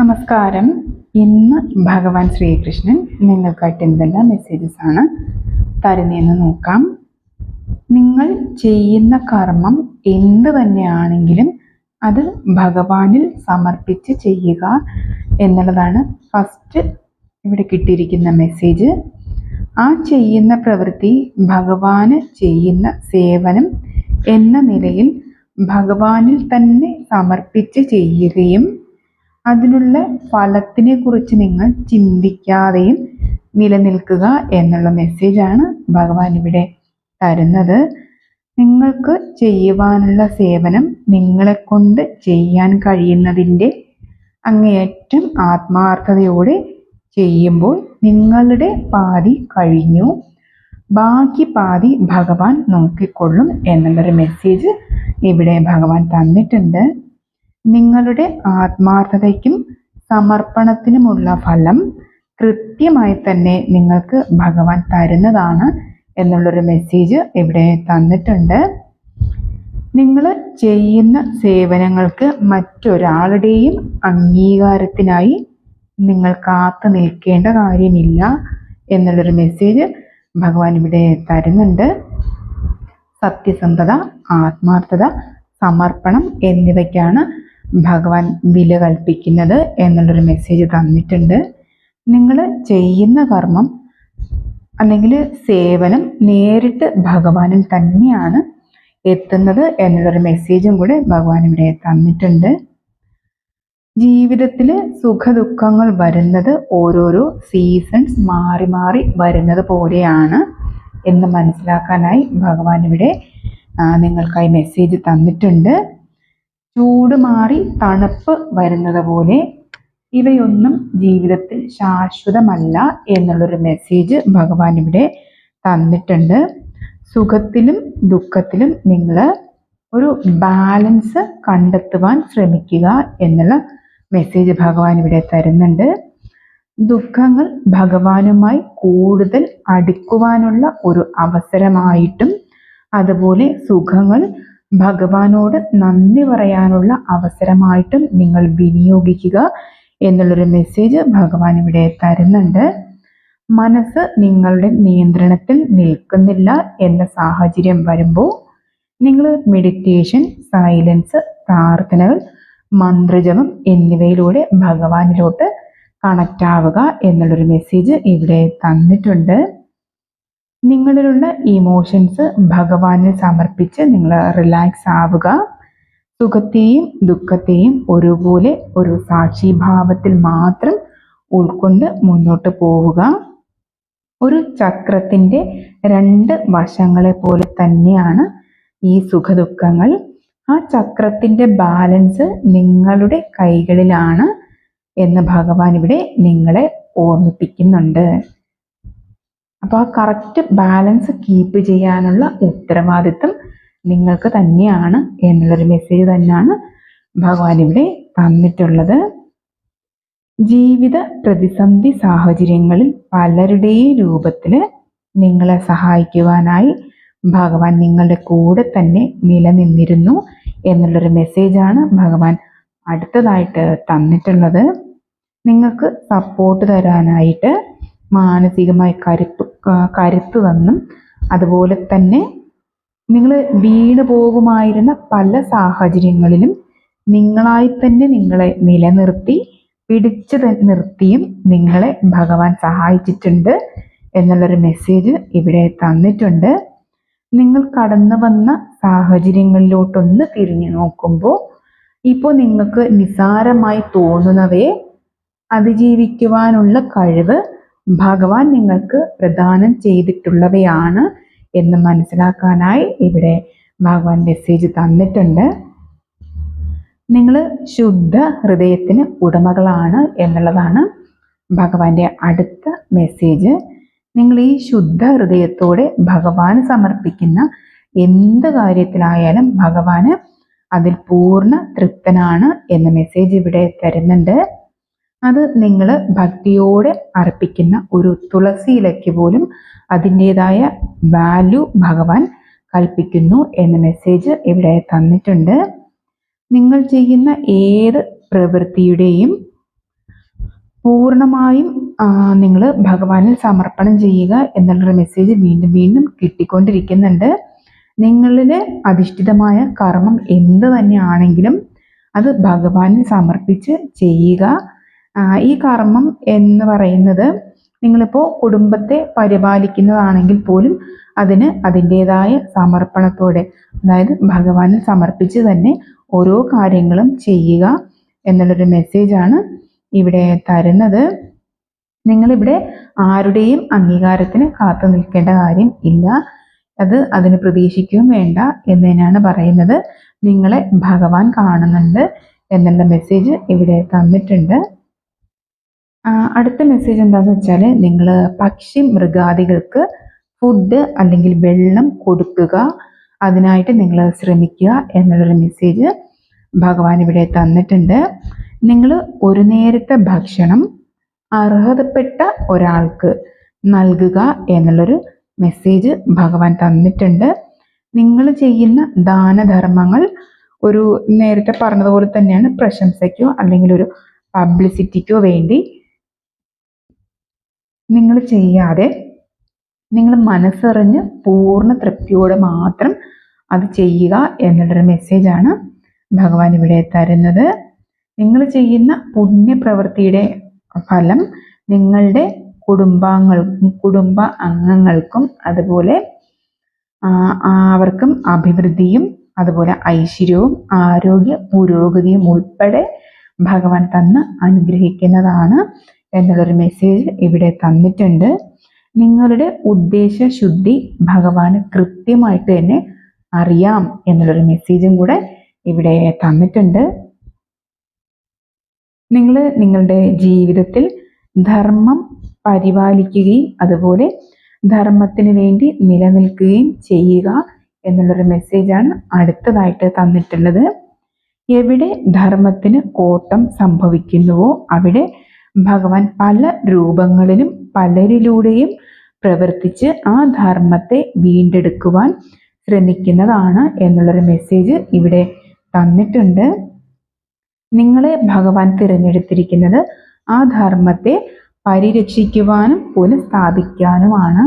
നമസ്കാരം. ഇന്ന് ഭഗവാൻ ശ്രീകൃഷ്ണൻ നിങ്ങൾക്കായിട്ട് എന്തെല്ലാം മെസ്സേജസ് ആണ്. തരുന്നതെന്ന് നോക്കാം. നിങ്ങൾ ചെയ്യുന്ന കർമ്മം എന്ത് തന്നെയാണെങ്കിലും അത് ഭഗവാനിൽ സമർപ്പിച്ച് ചെയ്യുക എന്നുള്ളതാണ് ഫസ്റ്റ് ഇവിടെ കിട്ടിയിരിക്കുന്ന മെസ്സേജ് ആ ചെയ്യുന്ന പ്രവൃത്തി ഭഗവാന് ചെയ്യുന്ന സേവനം എന്ന നിലയിൽ ഭഗവാനിൽ തന്നെ സമർപ്പിച്ച് ചെയ്യുകയും അതിനുള്ള ഫലത്തിനെ കുറിച്ച് നിങ്ങൾ ചിന്തിക്കാതെയും നിലനിൽക്കുക എന്നുള്ള മെസ്സേജാണ് ഭഗവാൻ ഇവിടെ തരുന്നത്. നിങ്ങൾക്ക് ചെയ്യുവാനുള്ള സേവനം നിങ്ങളെ കൊണ്ട് ചെയ്യാൻ കഴിയുന്നതിന്റെ അങ്ങേയറ്റം ആത്മാർത്ഥതയോടെ ചെയ്യുമ്പോൾ നിങ്ങളുടെ പാതി കഴിഞ്ഞു. ബാക്കി പാതി ഭഗവാൻ നോക്കിക്കൊള്ളും എന്നുള്ളൊരു മെസ്സേജ് ഇവിടെ ഭഗവാൻ തന്നിട്ടുണ്ട്. നിങ്ങളുടെ ആത്മാർത്ഥതയ്ക്കും സമർപ്പണത്തിനുമുള്ള ഫലം കൃത്യമായി തന്നെ നിങ്ങൾക്ക് ഭഗവാൻ തരുന്നതാണ് എന്നുള്ളൊരു മെസ്സേജ് ഇവിടെ തന്നിട്ടുണ്ട്. നിങ്ങൾ ചെയ്യുന്ന സേവനങ്ങൾക്ക് മറ്റൊരാളുടെയും അംഗീകാരത്തിനായി നിങ്ങൾ കാത്തു നിൽക്കേണ്ട കാര്യമില്ല എന്നുള്ളൊരു മെസ്സേജ് ഭഗവാൻ ഇവിടെ തരുന്നുണ്ട്. സത്യസന്ധത ആത്മാർത്ഥത സമർപ്പണം എന്നിവയ്ക്കാണ് ഭഗവാൻ വില കൽപ്പിക്കുന്നത് എന്നുള്ളൊരു മെസ്സേജ് തന്നിട്ടുണ്ട്. നിങ്ങൾ ചെയ്യുന്ന കർമ്മം അല്ലെങ്കിൽ സേവനം നേരിട്ട് ഭഗവാനിൽ തന്നെയാണ് എത്തുന്നത് എന്നുള്ളൊരു മെസ്സേജും കൂടെ ഭഗവാൻ ഇവിടെ തന്നിട്ടുണ്ട്. ജീവിതത്തിൽ സുഖദുഃഖങ്ങൾ വരുന്നത് ഓരോരോ സീസൺസ് മാറി മാറി വരുന്നത് പോലെയാണ് എന്ന് മനസ്സിലാക്കാനായി ഭഗവാൻ ഇവിടെ നിങ്ങൾക്കായി മെസ്സേജ് തന്നിട്ടുണ്ട്. ചൂട് മാറി തണുപ്പ് വരുന്നത് പോലെ ഇവയൊന്നും ജീവിതത്തിൽ ശാശ്വതമല്ല എന്നുള്ളൊരു മെസ്സേജ് ഭഗവാൻ ഇവിടെ തന്നിട്ടുണ്ട്. സുഖത്തിലും ദുഃഖത്തിലും നിങ്ങൾ ഒരു ബാലൻസ് കണ്ടെത്തുവാൻ ശ്രമിക്കുക എന്നുള്ള മെസ്സേജ് ഭഗവാൻ ഇവിടെ തരുന്നുണ്ട്. ദുഃഖങ്ങൾ ഭഗവാനുമായി കൂടുതൽ അടുക്കുവാനുള്ള ഒരു അവസരമായിട്ടും അതുപോലെ സുഖങ്ങൾ ഭഗവാനോട് നന്ദി പറയാനുള്ള അവസരമായിട്ടും നിങ്ങൾ വിനിയോഗിക്കുക എന്നുള്ളൊരു മെസ്സേജ് ഭഗവാൻ ഇവിടെ തരുന്നുണ്ട്. മനസ്സ് നിങ്ങളുടെ നിയന്ത്രണത്തിൽ നിൽക്കുന്നില്ല എന്ന സാഹചര്യം വരുമ്പോൾ നിങ്ങൾ മെഡിറ്റേഷൻ സൈലൻസ് പ്രാർത്ഥനകൾ മന്ത്രജപം എന്നിവയിലൂടെ ഭഗവാനിലോട്ട് കണക്റ്റ് ആവുക എന്നുള്ളൊരു മെസ്സേജ് ഇവിടെ തന്നിട്ടുണ്ട്. നിങ്ങളിലുള്ള ഇമോഷൻസ് ഭഗവാനെ സമർപ്പിച്ച് നിങ്ങൾ റിലാക്സ് ആവുക. സുഖത്തെയും ദുഃഖത്തെയും ഒരുപോലെ ഒരു സാക്ഷിഭാവത്തിൽ മാത്രം ഉൾക്കൊണ്ട് മുന്നോട്ട് പോവുക. ഒരു ചക്രത്തിന്റെ രണ്ട് വശങ്ങളെ പോലെ തന്നെയാണ് ഈ സുഖദുഃഖങ്ങൾ. ആ ചക്രത്തിന്റെ ബാലൻസ് നിങ്ങളുടെ കൈകളിലാണ് എന്ന് ഭഗവാൻ ഇവിടെ നിങ്ങളെ ഓർമ്മിപ്പിക്കുന്നുണ്ട്. അപ്പോൾ ആ കറക്റ്റ് ബാലൻസ് കീപ്പ് ചെയ്യാനുള്ള ഉത്തരവാദിത്വം നിങ്ങൾക്ക് തന്നെയാണ് എന്നുള്ളൊരു മെസ്സേജ് തന്നെയാണ് ഭഗവാൻ ഇവിടെ തന്നിട്ടുള്ളത്. ജീവിത പ്രതിസന്ധി സാഹചര്യങ്ങളിൽ പലരുടെയും രൂപത്തിൽ നിങ്ങളെ സഹായിക്കുവാനായി ഭഗവാൻ നിങ്ങളുടെ കൂടെ തന്നെ നിലനിന്നിരുന്നു എന്നുള്ളൊരു മെസ്സേജാണ് ഭഗവാൻ അടുത്തതായിട്ട് തന്നിട്ടുള്ളത്. നിങ്ങൾക്ക് സപ്പോർട്ട് തരാനായിട്ട് മാനസികമായി കരുപ്പ് കരുത്ത് തന്നും അതുപോലെ തന്നെ നിങ്ങൾ വീണു പോകുമായിരുന്ന പല സാഹചര്യങ്ങളിലും നിങ്ങളായി തന്നെ നിങ്ങളെ നിലനിർത്തി പിടിച്ചു നിർത്തിയും നിങ്ങളെ ഭഗവാൻ സഹായിച്ചിട്ടുണ്ട് എന്നുള്ളൊരു മെസ്സേജ് ഇവിടെ തന്നിട്ടുണ്ട്. നിങ്ങൾ കടന്നു വന്ന സാഹചര്യങ്ങളിലോട്ടൊന്ന് തിരിഞ്ഞു നോക്കുമ്പോൾ ഇപ്പോൾ നിങ്ങൾക്ക് നിസാരമായി തോന്നുന്നവയെ അതിജീവിക്കുവാനുള്ള കഴിവ് ഭഗവാൻ നിങ്ങൾക്ക് പ്രദാനം ചെയ്തിട്ടുള്ളവയാണ് എന്ന് മനസ്സിലാക്കാനായി ഇവിടെ ഭഗവാൻ മെസ്സേജ് തന്നിട്ടുണ്ട്. നിങ്ങൾ ശുദ്ധ ഹൃദയത്തിന് ഉടമകളാണ് എന്നുള്ളതാണ് ഭഗവാന്റെ അടുത്ത മെസ്സേജ് നിങ്ങൾ ഈ ശുദ്ധ ഹൃദയത്തോടെ ഭഗവാന് സമർപ്പിക്കുന്ന എന്ത് കാര്യത്തിലായാലും ഭഗവാന് അതിൽ പൂർണ തൃപ്തനാണ് എന്ന മെസ്സേജ് ഇവിടെ തരുന്നുണ്ട്. അത് നിങ്ങൾ ഭക്തിയോടെ അർപ്പിക്കുന്ന ഒരു തുളസി ഇലയ്ക്ക് പോലും അതിന്റെതായ വാല്യൂ ഭഗവാൻ കൽപ്പിക്കുന്നു എന്ന മെസ്സേജ് ഇവിടെ തന്നിട്ടുണ്ട്. നിങ്ങൾ ചെയ്യുന്ന ഏത് പ്രവൃത്തിയുടെയും പൂർണമായും നിങ്ങൾ ഭഗവാനിൽ സമർപ്പണം ചെയ്യുക എന്നുള്ളൊരു മെസ്സേജ് വീണ്ടും വീണ്ടും കിട്ടിക്കൊണ്ടിരിക്കുന്നുണ്ട്. നിങ്ങളിൽ അധിഷ്ഠിതമായ കർമ്മം എന്ത് തന്നെയാണെങ്കിലും അത് ഭഗവാനിൽ സമർപ്പിച്ച് ചെയ്യുക. ഈ കർമ്മം എന്ന് പറയുന്നത് നിങ്ങളിപ്പോൾ കുടുംബത്തെ പരിപാലിക്കുന്നതാണെങ്കിൽ പോലും അതിന് അതിന്റെതായ സമർപ്പണത്തോടെ അതായത് ഭഗവാനിൽ സമർപ്പിച്ച് തന്നെ ഓരോ കാര്യങ്ങളും ചെയ്യുക എന്നുള്ളൊരു മെസ്സേജാണ് ഇവിടെ തരുന്നത്. നിങ്ങളിവിടെ ആരുടെയും അംഗീകാരത്തിന് കാത്തു നിൽക്കേണ്ട കാര്യം ഇല്ല. അത് അതിന് പ്രതീക്ഷിക്കുകയും വേണ്ട എന്ന് തന്നെയാണ് പറയുന്നത്. നിങ്ങളെ ഭഗവാൻ കാണുന്നുണ്ട് എന്നുള്ള മെസ്സേജ് ഇവിടെ തന്നിട്ടുണ്ട്. അടുത്ത മെസ്സേജ് എന്താണെന്ന് വെച്ചാൽ നിങ്ങൾ പക്ഷി മൃഗാദികൾക്ക് ഫുഡ് അല്ലെങ്കിൽ വെള്ളം കൊടുക്കുക. അതിനായിട്ട് നിങ്ങൾ ശ്രമിക്കുക എന്നുള്ളൊരു മെസ്സേജ് ഭഗവാൻ ഇവിടെ തന്നിട്ടുണ്ട്. നിങ്ങൾ ഒരു നേരത്തെ ഭക്ഷണം അർഹതപ്പെട്ട ഒരാൾക്ക് നൽകുക എന്നുള്ളൊരു മെസ്സേജ് ഭഗവാൻ തന്നിട്ടുണ്ട്. നിങ്ങൾ ചെയ്യുന്ന ദാനധർമ്മങ്ങൾ ഒരു നേരത്തെ പറഞ്ഞതുപോലെ തന്നെയാണ്. പ്രശംസയ്ക്കോ അല്ലെങ്കിൽ ഒരു പബ്ലിസിറ്റിക്കോ വേണ്ടി നിങ്ങൾ ചെയ്യാതെ നിങ്ങൾ മനസ്സറിഞ്ഞ് പൂർണ തൃപ്തിയോടെ മാത്രം അത് ചെയ്യുക എന്നുള്ളൊരു മെസ്സേജാണ് ഭഗവാൻ ഇവിടെ തരുന്നത്. നിങ്ങൾ ചെയ്യുന്ന പുണ്യപ്രവൃത്തിയുടെ ഫലം നിങ്ങളുടെ കുടുംബാംഗൾ കുടുംബ അംഗങ്ങൾക്കും അതുപോലെ അവർക്കും അഭിവൃദ്ധിയും അതുപോലെ ഐശ്വര്യവും ആരോഗ്യ പുരോഗതിയും ഉൾപ്പെടെ ഭഗവാൻ തന്ന് അനുഗ്രഹിക്കുന്നതാണ്. എന്നുള്ളൊരു മെസ്സേജ് ഇവിടെ തന്നിട്ടുണ്ട്. നിങ്ങളുടെ ഉദ്ദേശ ശുദ്ധി ഭഗവാന് കൃത്യമായിട്ട് തന്നെ അറിയാം എന്നുള്ളൊരു മെസ്സേജും കൂടെ ഇവിടെ തന്നിട്ടുണ്ട്. നിങ്ങൾ നിങ്ങളുടെ ജീവിതത്തിൽ ധർമ്മം പരിപാലിക്കുകയും അതുപോലെ ധർമ്മത്തിന് വേണ്ടി നിലനിൽക്കുകയും ചെയ്യുക എന്നുള്ളൊരു മെസ്സേജാണ് അടുത്തതായിട്ട് തന്നിട്ടുള്ളത്. എവിടെ ധർമ്മത്തിന് കോട്ടം സംഭവിക്കുന്നുവോ അവിടെ ഭഗവാൻ പല രൂപങ്ങളിലും പലരിലൂടെയും പ്രവർത്തിച്ച് ആ ധർമ്മത്തെ വീണ്ടെടുക്കുവാൻ ശ്രമിക്കുന്നതാണ് എന്നുള്ളൊരു മെസ്സേജ് ഇവിടെ തന്നിട്ടുണ്ട്. നിങ്ങളെ ഭഗവാൻ തിരഞ്ഞെടുത്തിരിക്കുന്നത് ആ ധർമ്മത്തെ പരിരക്ഷിക്കുവാനും പുനഃസ്ഥാപിക്കാനുമാണ്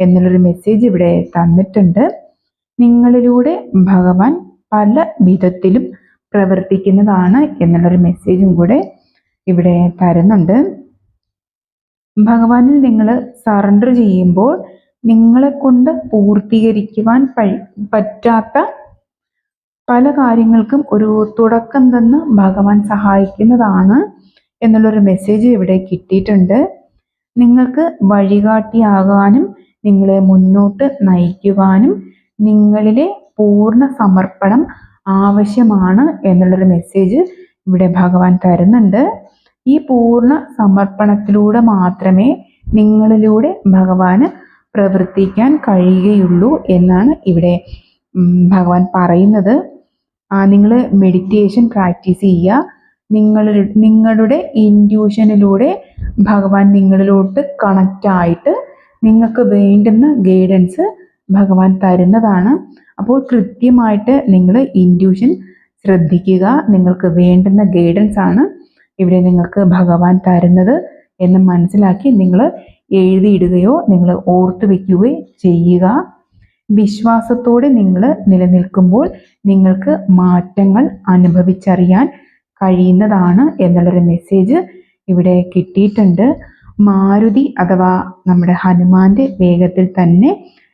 എന്നുള്ളൊരു മെസ്സേജ് ഇവിടെ തന്നിട്ടുണ്ട്. നിങ്ങളിലൂടെ ഭഗവാൻ പല വിധത്തിലും പ്രവർത്തിക്കുന്നതാണ് എന്നുള്ളൊരു മെസ്സേജും കൂടെ ഇവിടെ തരുന്നുണ്ട്. ഭഗവാനിൽ നിങ്ങൾ സറണ്ടർ ചെയ്യുമ്പോൾ നിങ്ങളെ കൊണ്ട് പൂർത്തീകരിക്കുവാൻ പറ്റാത്ത പല കാര്യങ്ങൾക്കും ഒരു തുടക്കം തന്ന് ഭഗവാൻ സഹായിക്കുന്നതാണ് എന്നുള്ളൊരു മെസ്സേജ് ഇവിടെ കിട്ടിയിട്ടുണ്ട്. നിങ്ങൾക്ക് വഴികാട്ടിയാകാനും നിങ്ങളെ മുന്നോട്ട് നയിക്കുവാനും നിങ്ങളിലെ പൂർണ സമർപ്പണം ആവശ്യമാണ് എന്നുള്ളൊരു മെസ്സേജ് ഇവിടെ ഭഗവാൻ തരുന്നുണ്ട്. ഈ പൂർണ സമർപ്പണത്തിലൂടെ മാത്രമേ നിങ്ങളിലൂടെ ഭഗവാന് പ്രവർത്തിക്കാൻ കഴിയുകയുള്ളൂ എന്നാണ് ഇവിടെ ഭഗവാൻ പറയുന്നത്. നിങ്ങൾ മെഡിറ്റേഷൻ പ്രാക്ടീസ് ചെയ്യുക. നിങ്ങൾ നിങ്ങളുടെ ഇൻഡ്യൂഷനിലൂടെ ഭഗവാൻ നിങ്ങളിലോട്ട് കണക്റ്റ് ആയിട്ട് നിങ്ങൾക്ക് വേണ്ടുന്ന ഗൈഡൻസ് ഭഗവാൻ തരുന്നതാണ്. അപ്പോൾ കൃത്യമായിട്ട് നിങ്ങൾ ഇൻഡ്യൂഷൻ ശ്രദ്ധിക്കുക. നിങ്ങൾക്ക് വേണ്ടുന്ന ഗൈഡൻസ് ആണ് ഇവിടെ നിങ്ങൾക്ക് ഭഗവാൻ തരുന്നത് എന്ന് മനസ്സിലാക്കി നിങ്ങൾ എഴുതിയിടുകയോ നിങ്ങൾ ഓർത്തു വയ്ക്കുകയോ ചെയ്യുക. വിശ്വാസത്തോടെ നിങ്ങൾ നിലനിൽക്കുമ്പോൾ നിങ്ങൾക്ക് മാറ്റങ്ങൾ അനുഭവിച്ചറിയാൻ കഴിയുന്നതാണ് എന്നുള്ളൊരു മെസ്സേജ് ഇവിടെ കിട്ടിയിട്ടുണ്ട്. മാരുതി അഥവാ നമ്മുടെ ഹനുമാന്റെ വേഗത്തിൽ തന്നെ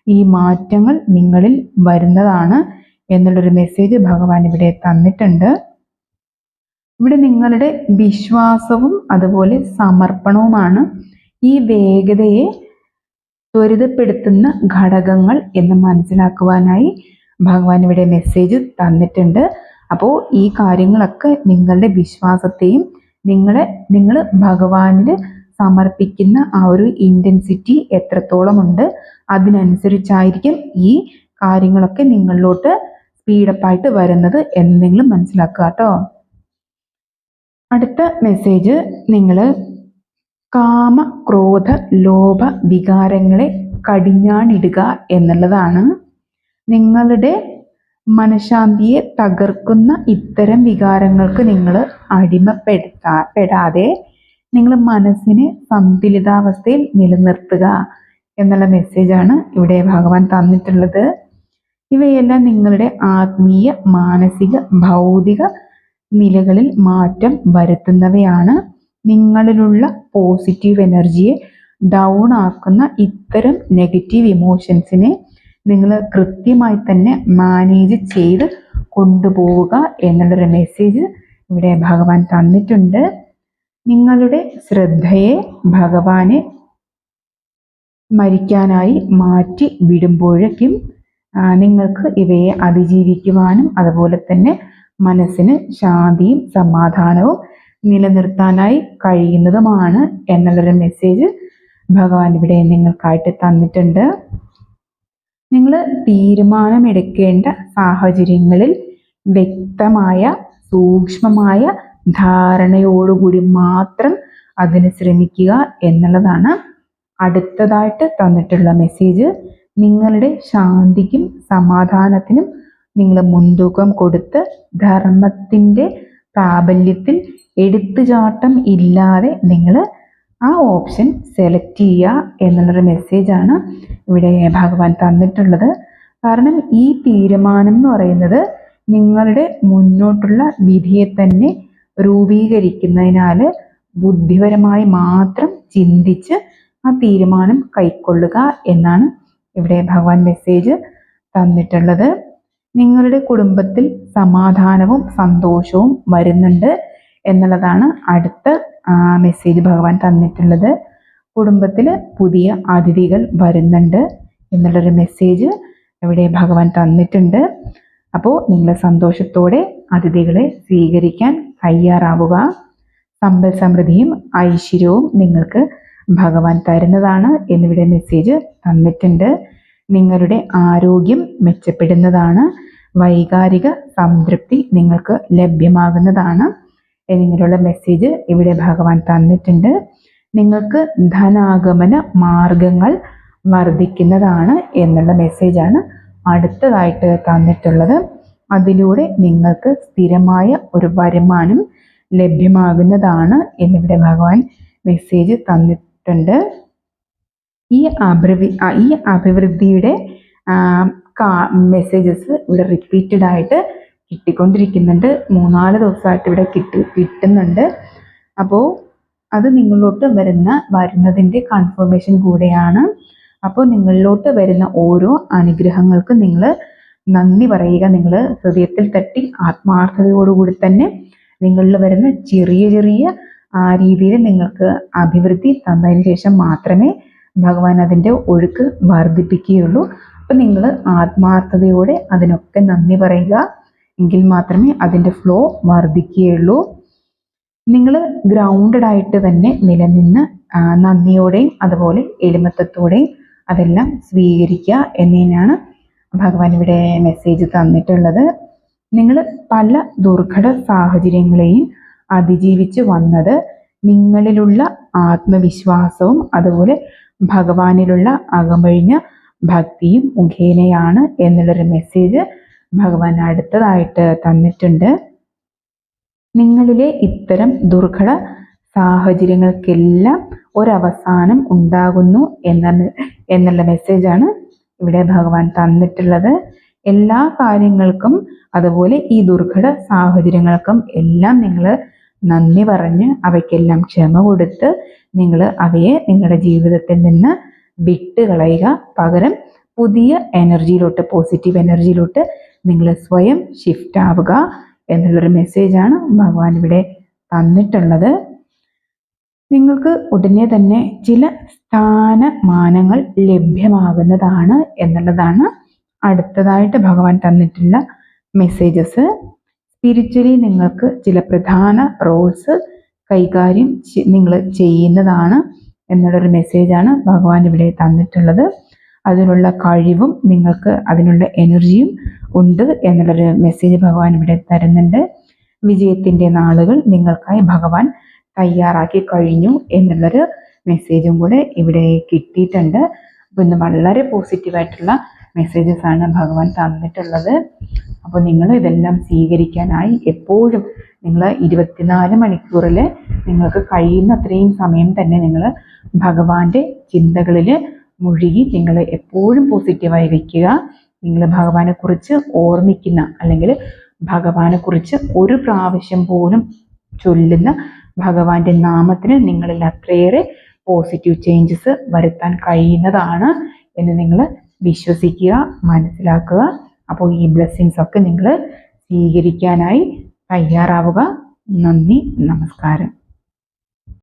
ഈ മാറ്റങ്ങൾ നിങ്ങളിൽ വരുന്നതാണ് എന്നുള്ളൊരു മെസ്സേജ് ഭഗവാൻ ഇവിടെ തന്നിട്ടുണ്ട്. ഇവിടെ നിങ്ങളുടെ വിശ്വാസവും അതുപോലെ സമർപ്പണവുമാണ് ഈ വേഗതയെ ത്വരിതപ്പെടുത്തുന്ന ഘടകങ്ങൾ എന്ന് മനസ്സിലാക്കുവാനായി ഭഗവാൻ ഇവിടെ മെസ്സേജ് തന്നിട്ടുണ്ട്. അപ്പോൾ ഈ കാര്യങ്ങളൊക്കെ നിങ്ങളുടെ വിശ്വാസത്തെയും നിങ്ങളെ നിങ്ങൾ ഭഗവാനിൽ സമർപ്പിക്കുന്ന ആ ഒരു ഇന്റൻസിറ്റി എത്രത്തോളം ഉണ്ട് അതിനനുസരിച്ചായിരിക്കും ഈ കാര്യങ്ങളൊക്കെ നിങ്ങളിലോട്ട് സ്പീഡപ്പായിട്ട് വരുന്നത് എന്ന് നിങ്ങൾ മനസ്സിലാക്കുക കേട്ടോ. അടുത്ത മെസ്സേജ് നിങ്ങൾ കാമ ക്രോധ ലോഭ വികാരങ്ങളെ കടിഞ്ഞാണിടുക എന്നുള്ളതാണ്. നിങ്ങളുടെ മനഃശാന്തിയെ തകർക്കുന്ന ഇത്തരം വികാരങ്ങൾക്ക് നിങ്ങൾ അടിമപ്പെടുത്താ പെടാതെ നിങ്ങൾ മനസ്സിനെ സന്തുലിതാവസ്ഥയിൽ നിലനിർത്തുക എന്നുള്ള മെസ്സേജാണ് ഇവിടെ ഭഗവാൻ തന്നിട്ടുള്ളത്. ഇവയെല്ലാം നിങ്ങളുടെ ആത്മീയ മാനസിക ഭൗതിക നിലകളിൽ മാറ്റം വരുത്തുന്നവയാണ്. നിങ്ങളിലുള്ള പോസിറ്റീവ് എനർജിയെ ഡൗൺ ആക്കുന്ന ഇത്തരം നെഗറ്റീവ് ഇമോഷൻസിനെ നിങ്ങൾ കൃത്യമായി തന്നെ മാനേജ് ചെയ്ത് കൊണ്ടുപോവുക എന്നുള്ളൊരു മെസ്സേജ് ഇവിടെ ഭഗവാൻ തന്നിട്ടുണ്ട്. നിങ്ങളുടെ ശ്രദ്ധയെ ഭഗവാനെ മരിക്കാനായി മാറ്റി വിടുമ്പോഴേക്കും നിങ്ങൾക്ക് ഇവയെ അതിജീവിക്കുവാനും അതുപോലെ തന്നെ മനസ്സിന് ശാന്തിയും സമാധാനവും നിലനിർത്താനായി കഴിയുന്നതുമാണ് എന്നുള്ളൊരു മെസ്സേജ് ഭഗവാൻ ഇവിടെ നിങ്ങൾക്കായിട്ട് തന്നിട്ടുണ്ട്. നിങ്ങൾ തീരുമാനമെടുക്കേണ്ട സാഹചര്യങ്ങളിൽ വ്യക്തമായ സൂക്ഷ്മമായ ധാരണയോടുകൂടി മാത്രം അതിന് ശ്രമിക്കുക എന്നുള്ളതാണ് അടുത്തതായിട്ട് തന്നിട്ടുള്ള മെസ്സേജ് നിങ്ങളുടെ ശാന്തിക്കും സമാധാനത്തിനും നിങ്ങൾ മുൻതൂക്കം കൊടുത്ത് ധർമ്മത്തിന്റെ പ്രാബല്യത്തിൽ എടുത്തുചാട്ടം ഇല്ലാതെ നിങ്ങൾ ആ ഓപ്ഷൻ സെലക്ട് ചെയ്യുക എന്നുള്ളൊരു മെസ്സേജാണ് ഇവിടെ ഭഗവാൻ തന്നിട്ടുള്ളത്. കാരണം ഈ തീരുമാനം എന്ന് പറയുന്നത് നിങ്ങളുടെ മുന്നോട്ടുള്ള വിധിയെ തന്നെ രൂപീകരിക്കുന്നതിനാൽ ബുദ്ധിപരമായി മാത്രം ചിന്തിച്ച് ആ തീരുമാനം കൈക്കൊള്ളുക എന്നാണ് ഇവിടെ ഭഗവാൻ മെസ്സേജ് തന്നിട്ടുള്ളത്. നിങ്ങളുടെ കുടുംബത്തിൽ സമാധാനവും സന്തോഷവും വരുന്നുണ്ട് എന്നുള്ളതാണ് അടുത്ത മെസ്സേജ് ഭഗവാൻ തന്നിട്ടുള്ളത്. കുടുംബത്തിൽ പുതിയ അതിഥികൾ വരുന്നുണ്ട് എന്നുള്ളൊരു മെസ്സേജ് ഇവിടെ ഭഗവാൻ തന്നിട്ടുണ്ട്. അപ്പോൾ നിങ്ങൾ സന്തോഷത്തോടെ അതിഥികളെ സ്വീകരിക്കാൻ തയ്യാറാവുക. സമ്പൽ സമൃദ്ധിയും ഐശ്വര്യവും നിങ്ങൾക്ക് ഭഗവാൻ തരുന്നതാണ് എന്നിവിടെ മെസ്സേജ് തന്നിട്ടുണ്ട്. നിങ്ങളുടെ ആരോഗ്യം മെച്ചപ്പെടുന്നതാണ്. വൈകാരിക സംതൃപ്തി നിങ്ങൾക്ക് ലഭ്യമാകുന്നതാണ്. എന്നിങ്ങനെയുള്ള മെസ്സേജ് ഇവിടെ ഭഗവാൻ തന്നിട്ടുണ്ട്. നിങ്ങൾക്ക് ധനാഗമന മാർഗങ്ങൾ വർദ്ധിക്കുന്നതാണ് എന്നുള്ള മെസ്സേജാണ് അടുത്തതായിട്ട് തന്നിട്ടുള്ളത്. അതിലൂടെ നിങ്ങൾക്ക് സ്ഥിരമായ ഒരു വരുമാനം ലഭ്യമാകുന്നതാണ് എന്നിവിടെ ഭഗവാൻ മെസ്സേജ് തന്നിട്ടുണ്ട്. ഈ അഭിവൃ ഈ അഭിവൃദ്ധിയുടെ മെസ്സേജസ് ഇവിടെ റിപ്പീറ്റഡ് ആയിട്ട് കിട്ടിക്കൊണ്ടിരിക്കുന്നുണ്ട്. മൂന്നാൽ ദിവസമായിട്ട് ഇവിടെ കിട്ടി കിട്ടുന്നുണ്ട്. അപ്പോൾ അത് നിങ്ങളിലോട്ട് വരുന്ന വരുന്നതിന്റെ കൺഫർമേഷൻ കൂടെയാണ്. അപ്പോൾ നിങ്ങളിലോട്ട് വരുന്ന ഓരോ അനുഗ്രഹങ്ങൾക്കും നിങ്ങൾ നന്ദി പറയുക. നിങ്ങൾ ഹൃദയത്തിൽ തട്ടി ആത്മാർത്ഥതയോടുകൂടി തന്നെ നിങ്ങളിൽ വരുന്ന ചെറിയ ചെറിയ ആ രീതിയിൽ നിങ്ങൾക്ക് അഭിവൃദ്ധി തന്നതിന് ശേഷം മാത്രമേ ഭഗവാൻ അതിന്റെ ഒഴുക്ക് വർദ്ധിപ്പിക്കുകയുള്ളൂ. അപ്പം നിങ്ങൾ ആത്മാർത്ഥതയോടെ അതിനൊക്കെ നന്ദി പറയുക. എങ്കിൽ മാത്രമേ അതിന്റെ ഫ്ലോ വർദ്ധിക്കുകയുള്ളൂ. നിങ്ങൾ ഗ്രൗണ്ടഡ് ആയിട്ട് തന്നെ നിലനിന്ന് നന്ദിയോടെയും അതുപോലെ എളിമത്തത്തോടെയും അതെല്ലാം സ്വീകരിക്കുക എന്നതിനാണ് ഭഗവാൻ ഇവിടെ മെസ്സേജ് തന്നിട്ടുള്ളത്. നിങ്ങൾ പല ദുർഘട സാഹചര്യങ്ങളെയും അതിജീവിച്ച് വന്നത് നിങ്ങളിലുള്ള ആത്മവിശ്വാസവും അതുപോലെ ഭഗവാനിലുള്ള അകമഴിഞ്ഞ ഭക്തിയും മുഖേനയാണ് എന്നുള്ളൊരു മെസ്സേജ് ഭഗവാൻ അടുത്തതായിട്ട് തന്നിട്ടുണ്ട്. നിങ്ങളിലെ ഇത്തരം ദുർഘട സാഹചര്യങ്ങൾക്കെല്ലാം ഒരവസാനം ഉണ്ടാകുന്നു എന്ന എന്നുള്ള മെസ്സേജാണ് ഇവിടെ ഭഗവാൻ തന്നിട്ടുള്ളത്. എല്ലാ കാര്യങ്ങൾക്കും അതുപോലെ ഈ ദുർഘട സാഹചര്യങ്ങൾക്കും എല്ലാം നിങ്ങൾ നന്ദി പറഞ്ഞ് അവയ്ക്കെല്ലാം ക്ഷമ കൊടുത്ത് നിങ്ങൾ അവയെ നിങ്ങളുടെ ജീവിതത്തിൽ നിന്ന് വിട്ട് കളയുക. പകരം പുതിയ എനർജിയിലോട്ട് പോസിറ്റീവ് എനർജിയിലോട്ട് നിങ്ങൾ സ്വയം ഷിഫ്റ്റ് ആവുക എന്നുള്ളൊരു മെസ്സേജാണ് ഭഗവാൻ ഇവിടെ തന്നിട്ടുള്ളത്. നിങ്ങൾക്ക് ഉടനെ തന്നെ ചില സ്ഥാനമാനങ്ങൾ ലഭ്യമാകുന്നതാണ് എന്നുള്ളതാണ് അടുത്തതായിട്ട് ഭഗവാൻ തന്നിട്ടുള്ള മെസ്സേജസ് സ്പിരിച്വലി നിങ്ങൾക്ക് ചില പ്രധാന റോൾസ് കൈകാര്യം നിങ്ങൾ ചെയ്യുന്നതാണ് എന്നുള്ളൊരു മെസ്സേജാണ് ഭഗവാൻ ഇവിടെ തന്നിട്ടുള്ളത്. അതിനുള്ള കഴിവും നിങ്ങൾക്ക് അതിനുള്ള എനർജിയും ഉണ്ട് എന്നുള്ളൊരു മെസ്സേജ് ഭഗവാൻ ഇവിടെ തരുന്നുണ്ട്. വിജയത്തിന്റെ നാളുകൾ നിങ്ങൾക്കായി ഭഗവാൻ തയ്യാറാക്കി കഴിഞ്ഞു എന്നുള്ളൊരു മെസ്സേജും കൂടെ ഇവിടെ കിട്ടിയിട്ടുണ്ട്. അപ്പോൾ ഇന്ന് വളരെ പോസിറ്റീവായിട്ടുള്ള മെസ്സേജസ് ആണ് ഭഗവാൻ തന്നിട്ടുള്ളത്. അപ്പോൾ നിങ്ങൾ ഇതെല്ലാം സ്വീകരിക്കാനായി എപ്പോഴും നിങ്ങൾ ഇരുപത്തിനാല് മണിക്കൂറിൽ നിങ്ങൾക്ക് കഴിയുന്ന അത്രയും സമയം തന്നെ നിങ്ങൾ ഭഗവാന്റെ ചിന്തകളിൽ മുഴുകി നിങ്ങൾ എപ്പോഴും പോസിറ്റീവായി വയ്ക്കുക നിങ്ങൾ ഭഗവാനെ കുറിച്ച് ഓർമ്മിക്കുന്ന അല്ലെങ്കിൽ ഭഗവാനെ കുറിച്ച് ഒരു പ്രാവശ്യം പോലും ചൊല്ലുന്ന ഭഗവാന്റെ നാമത്തിന് നിങ്ങളിൽ അത്രയേറെ പോസിറ്റീവ് ചേഞ്ചസ് വരുത്താൻ കഴിയുന്നതാണ് എന്ന് നിങ്ങൾ വിശ്വസിക്കുക മനസ്സിലാക്കുക. അപ്പോൾ ഈ ബ്ലെസ്സിങ്സ് ഒക്കെ നിങ്ങൾ സ്വീകരിക്കാനായി തയ്യാറാവുക. നന്ദി നമസ്കാരം.